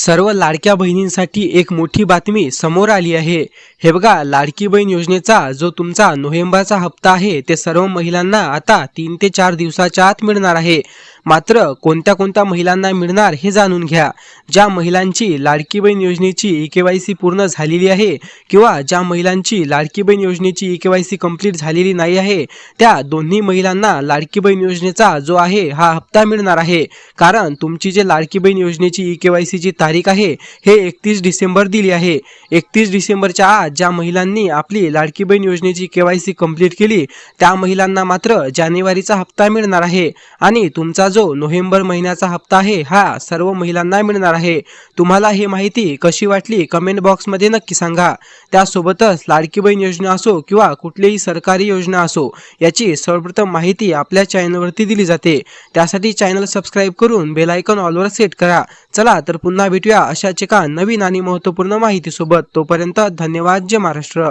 सर्व लाडक्या बहिणींसाठी एक मोठी बातमी समोर आली आहे. हे बघा लाडकी बहीण योजनेचा जो तुमचा नोव्हेंबरचा हप्ता आहे ते सर्व महिलांना आता तीन ते चार दिवसाच्या आत मिळणार आहे. मात्र कोणत्या कोणत्या महिलांना मिळणार हे जाणून घ्या. ज्या महिलांची लाडकी बहीण योजनेची ई के वाय सी पूर्ण झालेली आहे किंवा ज्या महिलांची लाडकी बहीण योजनेची E K Y C complete झालेली नाही आहे त्या दोन्ही महिलांना लाडकी बहीण योजनेचा जो आहे हा हप्ता मिळणार आहे. कारण तुमची जे लाडकी बहीण योजनेची ई के वाय सीची तारीख तारीख आहे. हे एकतीस डिसेंबर दिली आहे. एकतीस डिसेंबरच्या आज ज्या महिलांनी आपली लाडकी बहीण योजनेची के वाय सी कंप्लीट केली त्या महिलांना मात्र जानेवारीचा हप्ता मिळणार आहे. आणि तुमचा जो नोव्हेंबर महिन्याचा हप्ता आहे हा सर्व महिलांना मिळणार आहे. तुम्हाला ही माहिती कशी वाटली कमेंट बॉक्समध्ये नक्की सांगा. त्यासोबतच लाडकी बहीण योजना असो किंवा कुठलीही सरकारी योजना असो याची सर्वप्रथम माहिती आपल्या चॅनलवरती दिली जाते. त्यासाठी चॅनल सबस्क्राईब करून बेलायकॉन ऑलवर सेट करा. चला तर पुन्हा भेटूया अशाच एका नवीन आणि महत्त्वपूर्ण माहितीसोबत. तोपर्यंत धन्यवाद जय महाराष्ट्र.